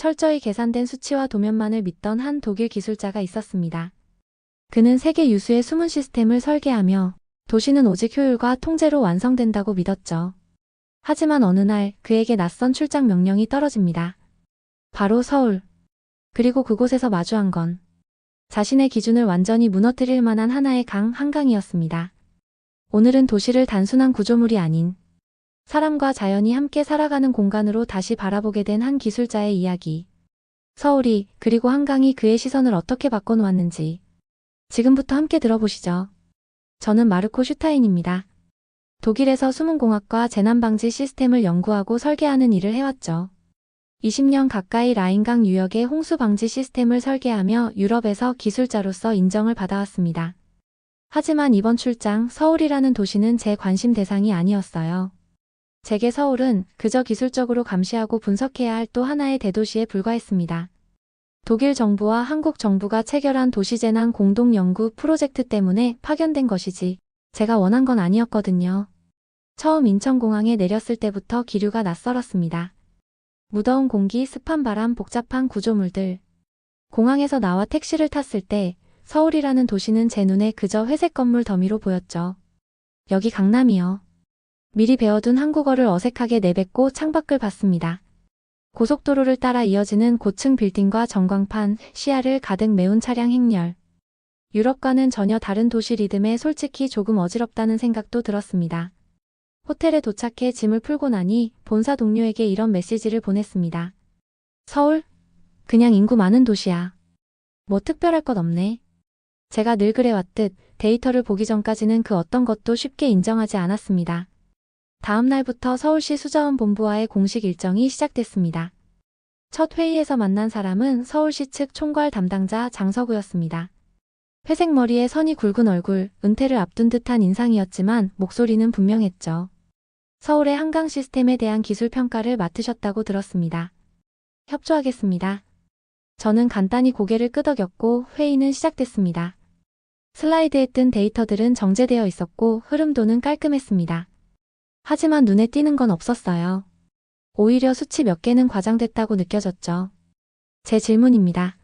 철저히 계산된 수치와 도면만을 믿던 한 독일 기술자가 있었습니다. 그는 세계 유수의 숨은 시스템을 설계하며 도시는 오직 효율과 통제로 완성된다고 믿었죠. 하지만 어느 날 그에게 낯선 출장 명령이 떨어집니다. 바로 서울. 그리고 그곳에서 마주한 건 자신의 기준을 완전히 무너뜨릴 만한 하나의 강 한강이었습니다. 오늘은 도시를 단순한 구조물이 아닌 사람과 자연이 함께 살아가는 공간으로 다시 바라보게 된 한 기술자의 이야기. 서울이 그리고 한강이 그의 시선을 어떻게 바꿔놓았는지 지금부터 함께 들어보시죠. 저는 마르코 슈타인입니다. 독일에서 수문공학과 재난방지 시스템을 연구하고 설계하는 일을 해왔죠. 20년 가까이 라인강 유역의 홍수 방지 시스템을 설계하며 유럽에서 기술자로서 인정을 받아왔습니다. 하지만 이번 출장 서울이라는 도시는 제 관심 대상이 아니었어요. 제게 서울은 그저 기술적으로 감시하고 분석해야 할 또 하나의 대도시에 불과했습니다. 독일 정부와 한국 정부가 체결한 도시재난 공동연구 프로젝트 때문에 파견된 것이지 제가 원한 건 아니었거든요. 처음 인천공항에 내렸을 때부터 기류가 낯설었습니다. 무더운 공기, 습한 바람, 복잡한 구조물들. 공항에서 나와 택시를 탔을 때 서울이라는 도시는 제 눈에 그저 회색 건물 더미로 보였죠. 여기 강남이요. 미리 배워둔 한국어를 어색하게 내뱉고 창밖을 봤습니다. 고속도로를 따라 이어지는 고층 빌딩과 전광판, 시야를 가득 메운 차량 행렬. 유럽과는 전혀 다른 도시 리듬에 솔직히 조금 어지럽다는 생각도 들었습니다. 호텔에 도착해 짐을 풀고 나니 본사 동료에게 이런 메시지를 보냈습니다. 서울? 그냥 인구 많은 도시야. 뭐 특별할 것 없네. 제가 늘 그래왔듯 데이터를 보기 전까지는 그 어떤 것도 쉽게 인정하지 않았습니다. 다음 날부터 서울시 수자원본부와의 공식 일정이 시작됐습니다. 첫 회의에서 만난 사람은 서울시 측 총괄 담당자 장서구였습니다. 회색 머리에 선이 굵은 얼굴, 은퇴를 앞둔 듯한 인상이었지만 목소리는 분명했죠. 서울의 한강 시스템에 대한 기술 평가를 맡으셨다고 들었습니다. 협조하겠습니다. 저는 간단히 고개를 끄덕였고 회의는 시작됐습니다. 슬라이드에 뜬 데이터들은 정제되어 있었고 흐름도는 깔끔했습니다. 하지만 눈에 띄는 건 없었어요. 오히려 수치 몇 개는 과장됐다고 느껴졌죠. 제 질문입니다.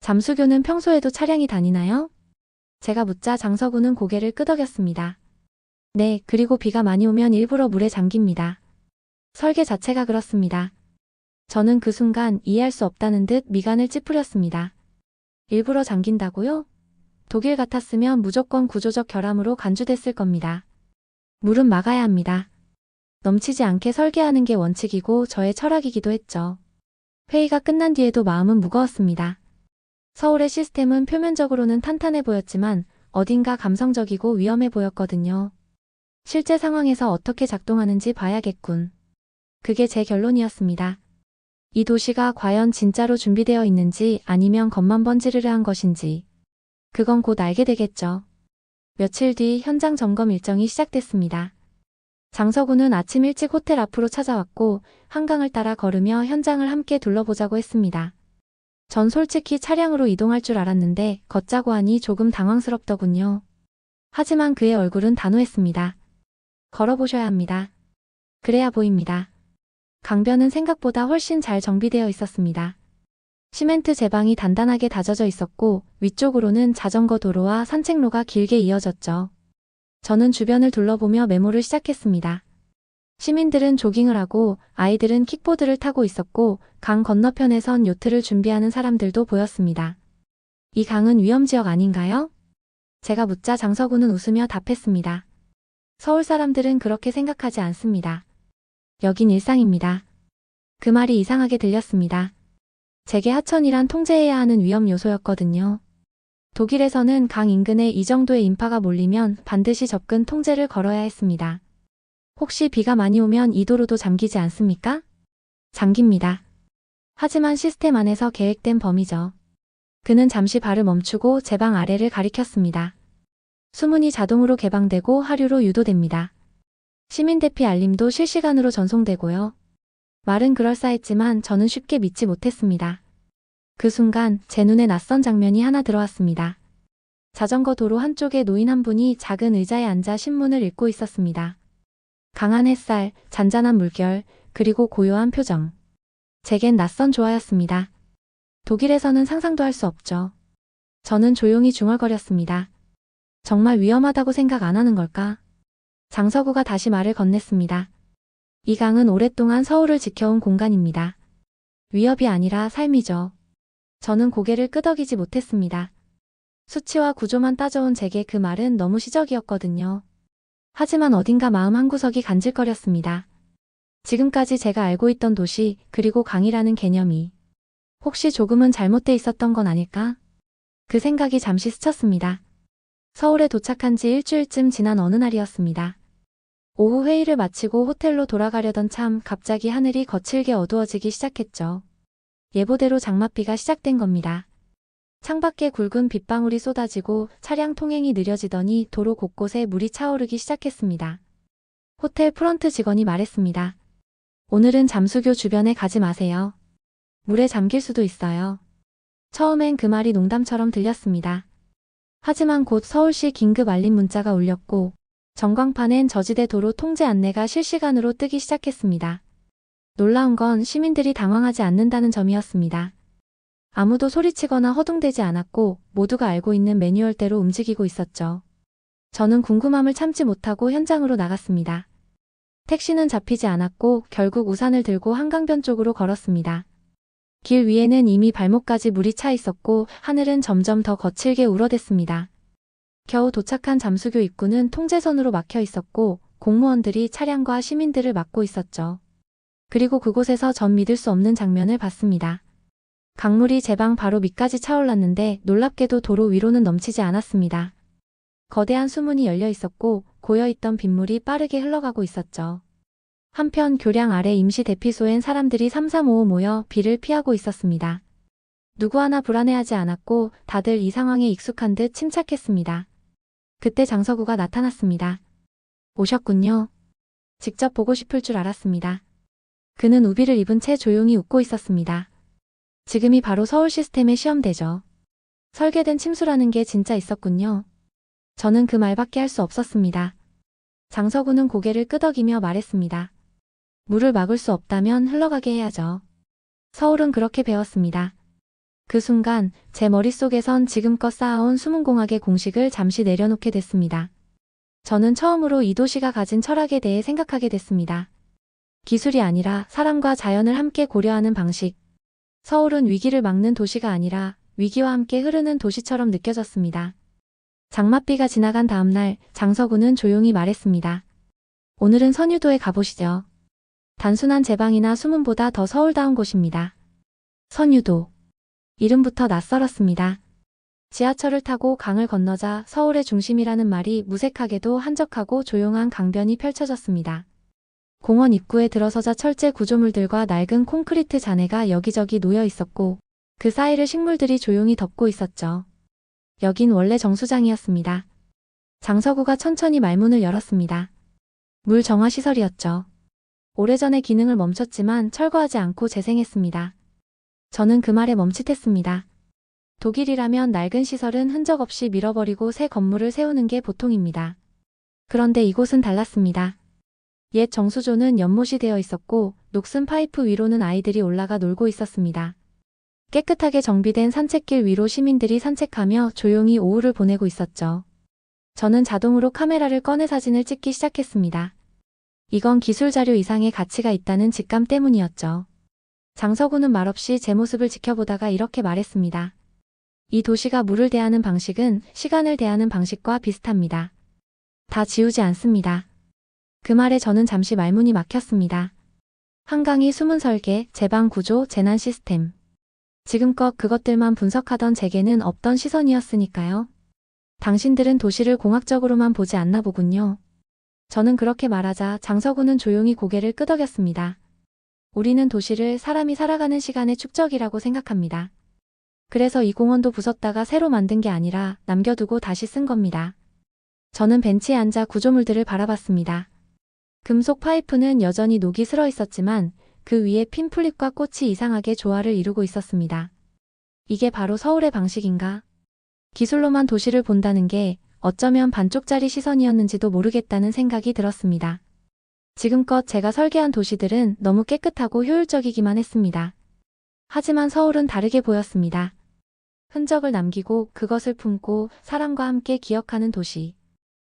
잠수교는 평소에도 차량이 다니나요? 제가 묻자 장서구는 고개를 끄덕였습니다. 네, 그리고 비가 많이 오면 일부러 물에 잠깁니다. 설계 자체가 그렇습니다. 저는 그 순간 이해할 수 없다는 듯 미간을 찌푸렸습니다. 일부러 잠긴다고요? 독일 같았으면 무조건 구조적 결함으로 간주됐을 겁니다. 물은 막아야 합니다. 넘치지 않게 설계하는 게 원칙이고 저의 철학이기도 했죠. 회의가 끝난 뒤에도 마음은 무거웠습니다. 서울의 시스템은 표면적으로는 탄탄해 보였지만 어딘가 감성적이고 위험해 보였거든요. 실제 상황에서 어떻게 작동하는지 봐야겠군. 그게 제 결론이었습니다. 이 도시가 과연 진짜로 준비되어 있는지 아니면 겉만 번지르르한 것인지. 그건 곧 알게 되겠죠. 며칠 뒤 현장 점검 일정이 시작됐습니다. 장서구는 아침 일찍 호텔 앞으로 찾아왔고 한강을 따라 걸으며 현장을 함께 둘러보자고 했습니다. 전 솔직히 차량으로 이동할 줄 알았는데 걷자고 하니 조금 당황스럽더군요. 하지만 그의 얼굴은 단호했습니다. 걸어보셔야 합니다. 그래야 보입니다. 강변은 생각보다 훨씬 잘 정비되어 있었습니다. 시멘트 제방이 단단하게 다져져 있었고 위쪽으로는 자전거 도로와 산책로가 길게 이어졌죠. 저는 주변을 둘러보며 메모를 시작했습니다. 시민들은 조깅을 하고 아이들은 킥보드를 타고 있었고 강 건너편에선 요트를 준비하는 사람들도 보였습니다. 이 강은 위험지역 아닌가요? 제가 묻자 장서구는 웃으며 답했습니다. 서울 사람들은 그렇게 생각하지 않습니다. 여긴 일상입니다. 그 말이 이상하게 들렸습니다. 제게 하천이란 통제해야 하는 위험 요소였거든요. 독일에서는 강 인근에 이 정도의 인파가 몰리면 반드시 접근 통제를 걸어야 했습니다. 혹시 비가 많이 오면 이 도로도 잠기지 않습니까? 잠깁니다. 하지만 시스템 안에서 계획된 범위죠. 그는 잠시 발을 멈추고 제 방 아래를 가리켰습니다. 수문이 자동으로 개방되고 하류로 유도됩니다. 시민 대피 알림도 실시간으로 전송되고요. 말은 그럴싸했지만 저는 쉽게 믿지 못했습니다. 그 순간 제 눈에 낯선 장면이 하나 들어왔습니다. 자전거 도로 한쪽에 노인 한 분이 작은 의자에 앉아 신문을 읽고 있었습니다. 강한 햇살, 잔잔한 물결, 그리고 고요한 표정. 제겐 낯선 조화였습니다. 독일에서는 상상도 할 수 없죠. 저는 조용히 중얼거렸습니다. 정말 위험하다고 생각 안 하는 걸까? 장서구가 다시 말을 건넸습니다. 이 강은 오랫동안 서울을 지켜온 공간입니다. 위협이 아니라 삶이죠. 저는 고개를 끄덕이지 못했습니다. 수치와 구조만 따져온 제게 그 말은 너무 시적이었거든요. 하지만 어딘가 마음 한구석이 간질거렸습니다. 지금까지 제가 알고 있던 도시, 그리고 강이라는 개념이 혹시 조금은 잘못돼 있었던 건 아닐까? 그 생각이 잠시 스쳤습니다. 서울에 도착한 지 일주일쯤 지난 어느 날이었습니다. 오후 회의를 마치고 호텔로 돌아가려던 참 갑자기 하늘이 거칠게 어두워지기 시작했죠. 예보대로 장맛비가 시작된 겁니다. 창밖에 굵은 빗방울이 쏟아지고 차량 통행이 느려지더니 도로 곳곳에 물이 차오르기 시작했습니다. 호텔 프런트 직원이 말했습니다. 오늘은 잠수교 주변에 가지 마세요. 물에 잠길 수도 있어요. 처음엔 그 말이 농담처럼 들렸습니다. 하지만 곧 서울시 긴급 알림 문자가 울렸고 전광판엔 저지대 도로 통제 안내가 실시간으로 뜨기 시작했습니다. 놀라운 건 시민들이 당황하지 않는다는 점이었습니다. 아무도 소리치거나 허둥대지 않았고 모두가 알고 있는 매뉴얼대로 움직이고 있었죠. 저는 궁금함을 참지 못하고 현장으로 나갔습니다. 택시는 잡히지 않았고 결국 우산을 들고 한강변 쪽으로 걸었습니다. 길 위에는 이미 발목까지 물이 차 있었고 하늘은 점점 더 거칠게 우러댔습니다. 겨우 도착한 잠수교 입구는 통제선으로 막혀 있었고 공무원들이 차량과 시민들을 막고 있었죠. 그리고 그곳에서 전 믿을 수 없는 장면을 봤습니다. 강물이 제 방 바로 밑까지 차올랐는데 놀랍게도 도로 위로는 넘치지 않았습니다. 거대한 수문이 열려 있었고 고여있던 빗물이 빠르게 흘러가고 있었죠. 한편 교량 아래 임시 대피소엔 사람들이 삼삼오오 모여 비를 피하고 있었습니다. 누구 하나 불안해하지 않았고 다들 이 상황에 익숙한 듯 침착했습니다. 그때 장서구가 나타났습니다. 오셨군요. 직접 보고 싶을 줄 알았습니다. 그는 우비를 입은 채 조용히 웃고 있었습니다. 지금이 바로 서울 시스템의 시험대죠. 설계된 침수라는 게 진짜 있었군요. 저는 그 말밖에 할 수 없었습니다. 장서구는 고개를 끄덕이며 말했습니다. 물을 막을 수 없다면 흘러가게 해야죠. 서울은 그렇게 배웠습니다. 그 순간 제 머릿속에선 지금껏 쌓아온 수문공학의 공식을 잠시 내려놓게 됐습니다. 저는 처음으로 이 도시가 가진 철학에 대해 생각하게 됐습니다. 기술이 아니라 사람과 자연을 함께 고려하는 방식. 서울은 위기를 막는 도시가 아니라 위기와 함께 흐르는 도시처럼 느껴졌습니다. 장맛비가 지나간 다음날 장서구는 조용히 말했습니다. 오늘은 선유도에 가보시죠. 단순한 제방이나 수문보다 더 서울다운 곳입니다. 선유도. 이름부터 낯설었습니다. 지하철을 타고 강을 건너자 서울의 중심이라는 말이 무색하게도 한적하고 조용한 강변이 펼쳐졌습니다. 공원 입구에 들어서자 철제 구조물들과 낡은 콘크리트 잔해가 여기저기 놓여 있었고 그 사이를 식물들이 조용히 덮고 있었죠. 여긴 원래 정수장이었습니다. 장서구가 천천히 말문을 열었습니다. 물 정화 시설이었죠. 오래전에 기능을 멈췄지만 철거하지 않고 재생했습니다. 저는 그 말에 멈칫했습니다. 독일이라면 낡은 시설은 흔적 없이 밀어버리고 새 건물을 세우는 게 보통입니다. 그런데 이곳은 달랐습니다. 옛 정수조는 연못이 되어 있었고 녹슨 파이프 위로는 아이들이 올라가 놀고 있었습니다. 깨끗하게 정비된 산책길 위로 시민들이 산책하며 조용히 오후를 보내고 있었죠. 저는 자동으로 카메라를 꺼내 사진을 찍기 시작했습니다. 이건 기술 자료 이상의 가치가 있다는 직감 때문이었죠. 장서구는 말없이 제 모습을 지켜보다가 이렇게 말했습니다. 이 도시가 물을 대하는 방식은 시간을 대하는 방식과 비슷합니다. 다 지우지 않습니다. 그 말에 저는 잠시 말문이 막혔습니다. 한강이 숨은 설계, 제방 구조, 재난 시스템. 지금껏 그것들만 분석하던 제게는 없던 시선이었으니까요. 당신들은 도시를 공학적으로만 보지 않나 보군요. 저는 그렇게 말하자 장서구는 조용히 고개를 끄덕였습니다. 우리는 도시를 사람이 살아가는 시간의 축적이라고 생각합니다. 그래서 이 공원도 부쉈다가 새로 만든 게 아니라 남겨두고 다시 쓴 겁니다. 저는 벤치에 앉아 구조물들을 바라봤습니다. 금속 파이프는 여전히 녹이 슬어 있었지만 그 위에 핀 플립과 꽃이 이상하게 조화를 이루고 있었습니다. 이게 바로 서울의 방식인가? 기술로만 도시를 본다는 게 어쩌면 반쪽짜리 시선이었는지도 모르겠다는 생각이 들었습니다. 지금껏 제가 설계한 도시들은 너무 깨끗하고 효율적이기만 했습니다. 하지만 서울은 다르게 보였습니다. 흔적을 남기고 그것을 품고 사람과 함께 기억하는 도시.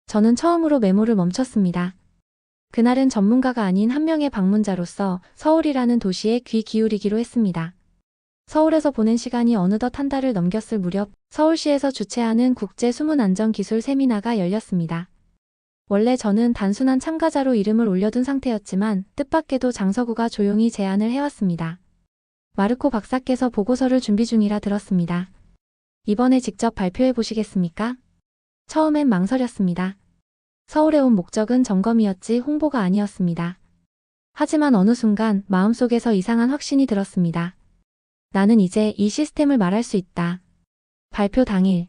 저는 처음으로 메모를 멈췄습니다. 그날은 전문가가 아닌 한 명의 방문자로서 서울이라는 도시에 귀 기울이기로 했습니다. 서울에서 보낸 시간이 어느덧 한 달을 넘겼을 무렵 서울시에서 주최하는 국제 수문 안전 기술 세미나가 열렸습니다. 원래 저는 단순한 참가자로 이름을 올려둔 상태였지만 뜻밖에도 장서구가 조용히 제안을 해왔습니다. 마르코 박사께서 보고서를 준비 중이라 들었습니다. 이번에 직접 발표해 보시겠습니까? 처음엔 망설였습니다. 서울에 온 목적은 점검이었지 홍보가 아니었습니다. 하지만 어느 순간 마음속에서 이상한 확신이 들었습니다. 나는 이제 이 시스템을 말할 수 있다. 발표 당일.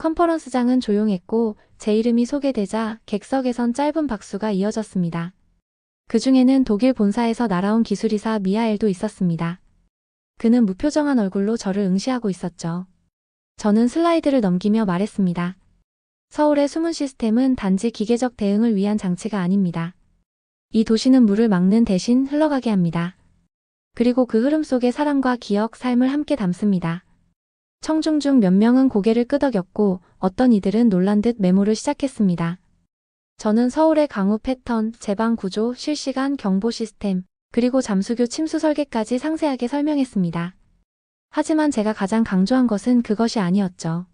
컨퍼런스장은 조용했고 제 이름이 소개되자 객석에선 짧은 박수가 이어졌습니다. 그 중에는 독일 본사에서 날아온 기술이사 미하엘도 있었습니다. 그는 무표정한 얼굴로 저를 응시하고 있었죠. 저는 슬라이드를 넘기며 말했습니다. 서울의 숨은 시스템은 단지 기계적 대응을 위한 장치가 아닙니다. 이 도시는 물을 막는 대신 흘러가게 합니다. 그리고 그 흐름 속에 사람과 기억, 삶을 함께 담습니다. 청중 중 몇 명은 고개를 끄덕였고 어떤 이들은 놀란 듯 메모를 시작했습니다. 저는 서울의 강우 패턴, 제방 구조, 실시간 경보 시스템, 그리고 잠수교 침수 설계까지 상세하게 설명했습니다. 하지만 제가 가장 강조한 것은 그것이 아니었죠.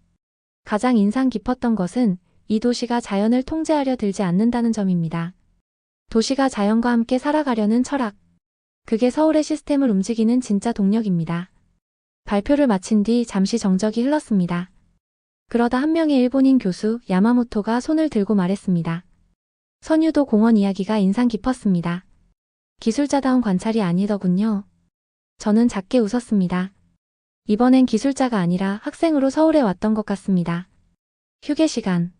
가장 인상 깊었던 것은 이 도시가 자연을 통제하려 들지 않는다는 점입니다. 도시가 자연과 함께 살아가려는 철학. 그게 서울의 시스템을 움직이는 진짜 동력입니다. 발표를 마친 뒤 잠시 정적이 흘렀습니다. 그러다 한 명의 일본인 교수 야마모토가 손을 들고 말했습니다. 선유도 공원 이야기가 인상 깊었습니다. 기술자다운 관찰이 아니더군요. 저는 작게 웃었습니다. 이번엔 기술자가 아니라 학생으로 서울에 왔던 것 같습니다. 휴게 시간.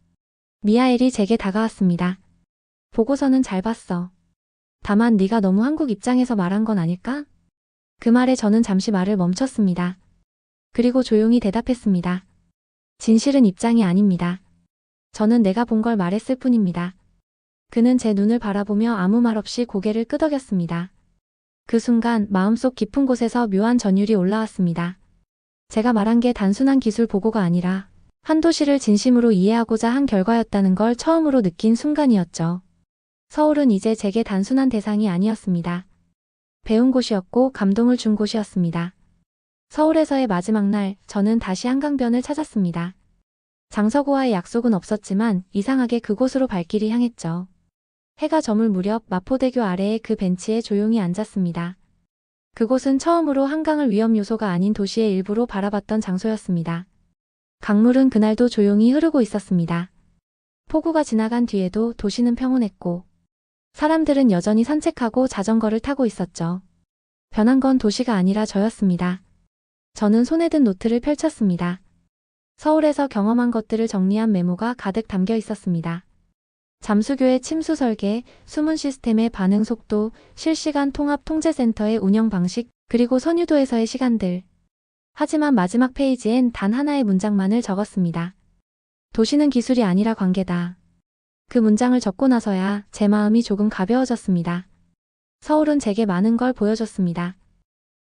미하엘이 제게 다가왔습니다. 보고서는 잘 봤어. 다만 네가 너무 한국 입장에서 말한 건 아닐까? 그 말에 저는 잠시 말을 멈췄습니다. 그리고 조용히 대답했습니다. 진실은 입장이 아닙니다. 저는 내가 본 걸 말했을 뿐입니다. 그는 제 눈을 바라보며 아무 말 없이 고개를 끄덕였습니다. 그 순간 마음속 깊은 곳에서 묘한 전율이 올라왔습니다. 제가 말한 게 단순한 기술 보고가 아니라 한 도시를 진심으로 이해하고자 한 결과였다는 걸 처음으로 느낀 순간이었죠. 서울은 이제 제게 단순한 대상이 아니었습니다. 배운 곳이었고 감동을 준 곳이었습니다. 서울에서의 마지막 날 저는 다시 한강변을 찾았습니다. 장서구와의 약속은 없었지만 이상하게 그곳으로 발길이 향했죠. 해가 저물 무렵 마포대교 아래의 그 벤치에 조용히 앉았습니다. 그곳은 처음으로 한강을 위험 요소가 아닌 도시의 일부로 바라봤던 장소였습니다. 강물은 그날도 조용히 흐르고 있었습니다. 폭우가 지나간 뒤에도 도시는 평온했고 사람들은 여전히 산책하고 자전거를 타고 있었죠. 변한 건 도시가 아니라 저였습니다. 저는 손에 든 노트를 펼쳤습니다. 서울에서 경험한 것들을 정리한 메모가 가득 담겨 있었습니다. 잠수교의 침수 설계, 수문 시스템의 반응 속도, 실시간 통합 통제센터의 운영 방식, 그리고 선유도에서의 시간들. 하지만 마지막 페이지엔 단 하나의 문장만을 적었습니다. 도시는 기술이 아니라 관계다. 그 문장을 적고 나서야 제 마음이 조금 가벼워졌습니다. 서울은 제게 많은 걸 보여줬습니다.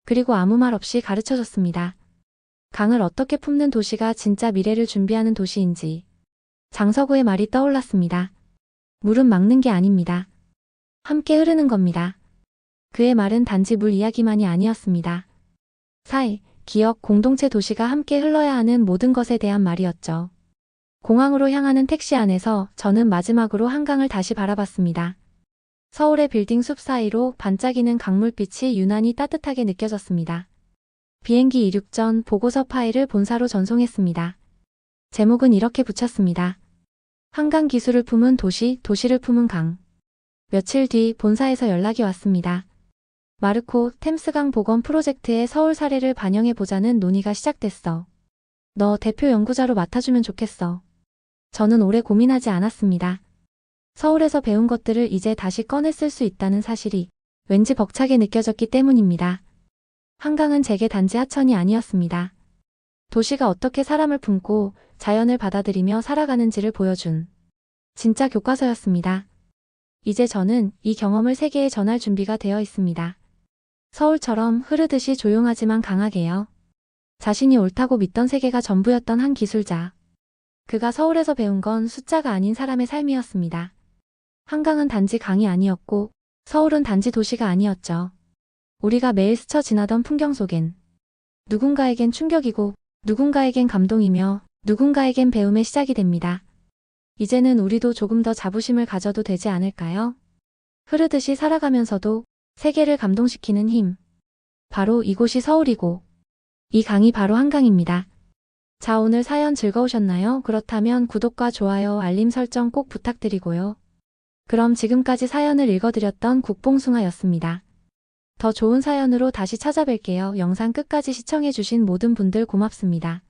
그리고 아무 말 없이 가르쳐줬습니다. 강을 어떻게 품는 도시가 진짜 미래를 준비하는 도시인지. 장서구의 말이 떠올랐습니다. 물은 막는 게 아닙니다. 함께 흐르는 겁니다. 그의 말은 단지 물 이야기만이 아니었습니다. 사회, 기억, 공동체 도시가 함께 흘러야 하는 모든 것에 대한 말이었죠. 공항으로 향하는 택시 안에서 저는 마지막으로 한강을 다시 바라봤습니다. 서울의 빌딩 숲 사이로 반짝이는 강물빛이 유난히 따뜻하게 느껴졌습니다. 비행기 이륙 전 보고서 파일을 본사로 전송했습니다. 제목은 이렇게 붙였습니다. 한강 기술을 품은 도시, 도시를 품은 강. 며칠 뒤 본사에서 연락이 왔습니다. 마르코 템스강 복원 프로젝트의 서울 사례를 반영해 보자는 논의가 시작됐어. 너 대표 연구자로 맡아주면 좋겠어. 저는 오래 고민하지 않았습니다. 서울에서 배운 것들을 이제 다시 꺼내 쓸 수 있다는 사실이 왠지 벅차게 느껴졌기 때문입니다. 한강은 제게 단지 하천이 아니었습니다. 도시가 어떻게 사람을 품고 자연을 받아들이며 살아가는지를 보여준 진짜 교과서였습니다. 이제 저는 이 경험을 세계에 전할 준비가 되어 있습니다. 서울처럼 흐르듯이 조용하지만 강하게요. 자신이 옳다고 믿던 세계가 전부였던 한 기술자. 그가 서울에서 배운 건 숫자가 아닌 사람의 삶이었습니다. 한강은 단지 강이 아니었고 서울은 단지 도시가 아니었죠. 우리가 매일 스쳐 지나던 풍경 속엔 누군가에겐 충격이고 누군가에겐 감동이며 누군가에겐 배움의 시작이 됩니다. 이제는 우리도 조금 더 자부심을 가져도 되지 않을까요? 흐르듯이 살아가면서도 세계를 감동시키는 힘. 바로 이곳이 서울이고 이 강이 바로 한강입니다. 자, 오늘 사연 즐거우셨나요? 그렇다면 구독과 좋아요, 알림 설정 꼭 부탁드리고요. 그럼 지금까지 사연을 읽어드렸던 국봉숭아였습니다. 더 좋은 사연으로 다시 찾아뵐게요. 영상 끝까지 시청해주신 모든 분들 고맙습니다.